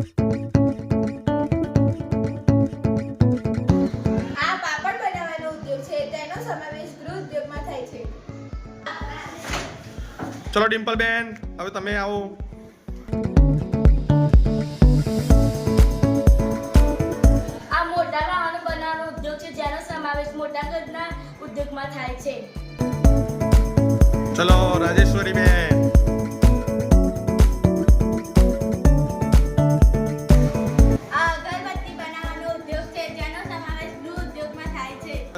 આ પાપડ બનાવવાનો ઉદ્યોગ છે તેનો સમાવેશ ગૃહ ઉદ્યોગમાં થાય છે. ચલો ડિમ્પલ બેન હવે તમે આવો. આ મોટા વાહનો બનાવવાનો ઉદ્યોગ છે જેનો સમાવેશ મોટા કદના ઉદ્યોગમાં થાય છે. ચલો રાજેશ્વરી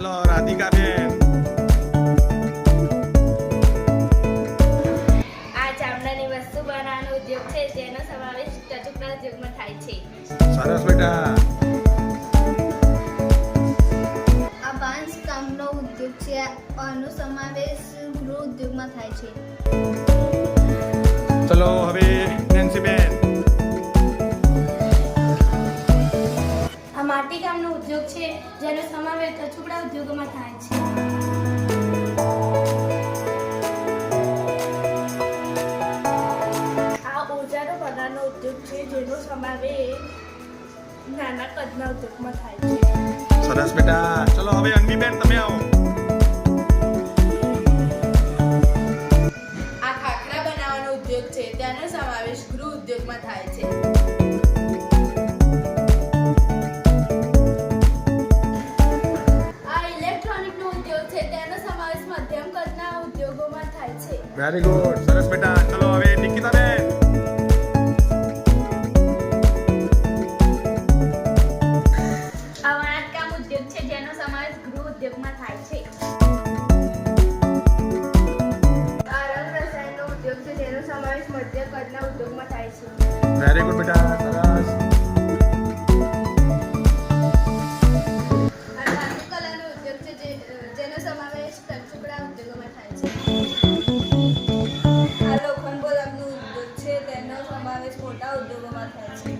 થાય છે ચલો રાધિકા આ ચામડાની વસ્તુ બનાવવાનો ઉદ્યોગ છે જેનો સમાવેશ ટચુકડા ઉદ્યોગમાં થાય છે. સરસ બેટા. આ બાંસ કામનો ઉદ્યોગ છે આનો સમાવેશ ગૃહ ઉદ્યોગમાં થાય છે. ચલો હવે ઉદ્યોગ છે જેનો સમાવેશ ટચુકડા ઉદ્યોગોમાં થાય છે. આ ઓજારો બનાવવાનો ઉદ્યોગ છે જેનો સમાવેશ નાના કદના ઉદ્યોગમાં થાય છે. સરસ બેટા ચલો હવે અન્વી બેન તમે આવો. આ ખાખરા બનાવવાનો ઉદ્યોગ છે તેનો સમાવેશ ગૃહ ઉદ્યોગમાં થાય છે. વેરી ગુડ સરસ બેટા ચલો હવે નિકિતા બેન આ વણાટકામ ઉદ્યોગ છે જેનો સમાવેશ ગૃહ ઉદ્યોગમાં થાય છે. આ રંગ રસાયણનો ઉદ્યોગ છે જેનો સમાવેશ મધ્ય કદના ઉદ્યોગમાં થાય છે. વેરી ગુડ બેટા. સરસ તેનો સમાવેશ મોટા ઉદ્યોગોમાં થાય છે.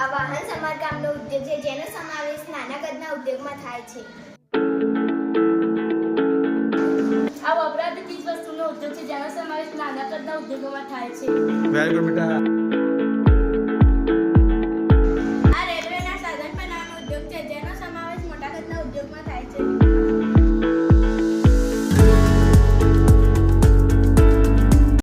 આ વાહન સમારકામનો ઉદ્યોગ છે જેનો સમાવેશ નાના કદના ઉદ્યોગમાં થાય છે. આ વપરાતી ચીજ વસ્તુનો ઉદ્યોગ છે જેનો સમાવેશ નાના કદના ઉદ્યોગોમાં થાય છે. વેરી ગુડ બેટા.